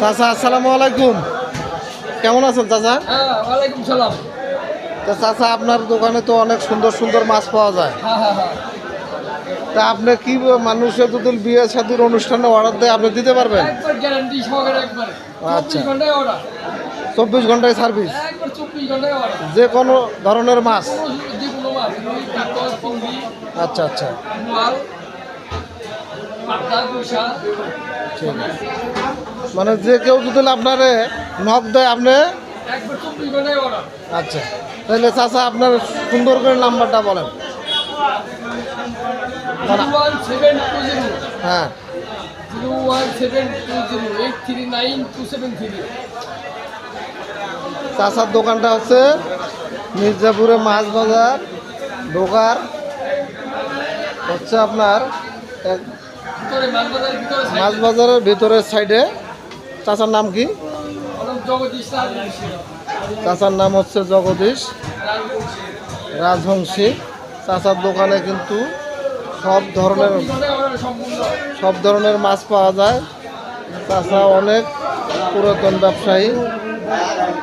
চাচা আসসালামু আলাইকুম। কেমন আছেন চাচা? হ্যাঁ ওয়ালাইকুম সালাম। তা চাচা আপনার দোকানে তো অনেক সুন্দর সুন্দর মাছ পাওয়া যায়। হ্যাঁ হ্যাঁ তা আপনি কি মানুষের যদি বিয়ে শাদির অনুষ্ঠানে অর্ডার দেয় আপনি দিতে পারবেন? আচ্ছা। চব্বিশ ঘন্টায় সার্ভিস যে কোনো ধরনের মাছ? আচ্ছা আচ্ছা। মানে যে কেউ যদি আপনারে নখ দেয়, আপনি আচ্ছা। তাহলে চাচা, আপনার সুন্দর করে নাম্বারটা বলেন। জিরো হ্যাঁ। চাচার দোকানটা হচ্ছে মির্জাপুরে মাছ বাজার। ঢোকার হচ্ছে আপনার মাছ বাজারের ভিতরের সাইডে। চাচার নাম কি? চাচার নাম হচ্ছে জগদীশ রাজবংশী। চাচার দোকানে কিন্তু সব ধরনের সব ধরনের মাছ পাওয়া যায়। চাচা অনেক পুরাতন ব্যবসায়ী।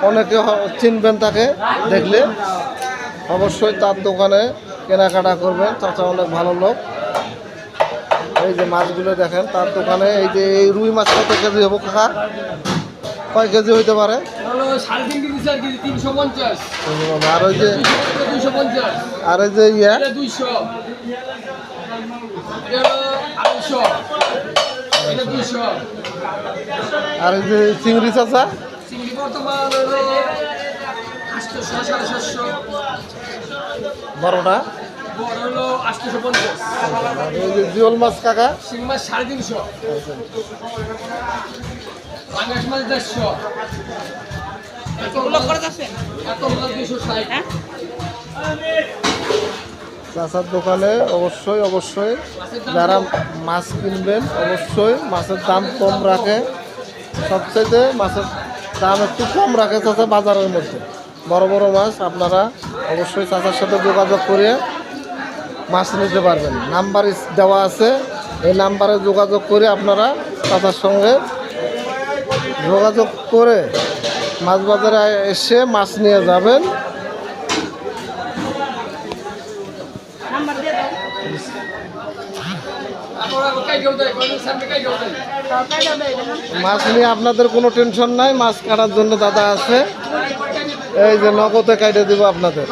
অনেকে চিনবেন তাকে দেখলে। অবশ্যই তার দোকানে কেনাকাটা করবেন। চাচা অনেক ভালো লোক। এই যে মাছগুলো দেখেন তার দোকানে এই যে এই রুই মাছ কত কেজি হব কাকা? কয় কেজি হইতে পারে? আর ওই যে আর এই যে ইয়া? আর এই যে চিংড়ি চাচা? আটশোশো সাড়ে সাতশো। বড়টা বড় হলো আটশোশো পঞ্চাশ। আর এই যে জিওল মাছ কাকা? শিং মাছ সাড়ে তিনশো। পাঙ্গাস মাছ দেড়শো। ষাট। চাচার দোকানে অবশ্যই অবশ্যই যারা মাছ কিনবেন অবশ্যই মাছের দাম কম রাখে। সবচেয়ে মাছের দাম একটু কম রাখে চাচা বাজারের মধ্যে। বড় বড় মাছ আপনারা অবশ্যই চাচার সাথে যোগাযোগ করে মাছ নিতে পারবেন। নাম্বার দেওয়া আছে। এই নাম্বারে যোগাযোগ করে আপনারা চাচার সঙ্গে যোগাযোগ করে মাছ বাজারে এসে মাছ নিয়ে যাবেন। মাছ নিয়ে আপনাদের কোনো টেনশন নাই, মাছ কাটার জন্য দাদা আছে। এই যে নগদে কাটে দিব আপনাদের।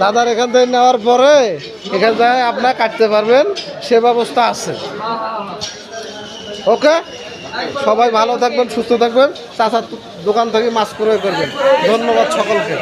দাদার এখান থেকে নেওয়ার পরে এখান থেকে আপনার কাটতে পারবেন, সে ব্যবস্থা আছে। ওকে? সবাই ভালো থাকবেন, সুস্থ থাকবেন। চাচার দোকান থেকে মাছ প্রয়োগ করবেন। ধন্যবাদ সকলকে।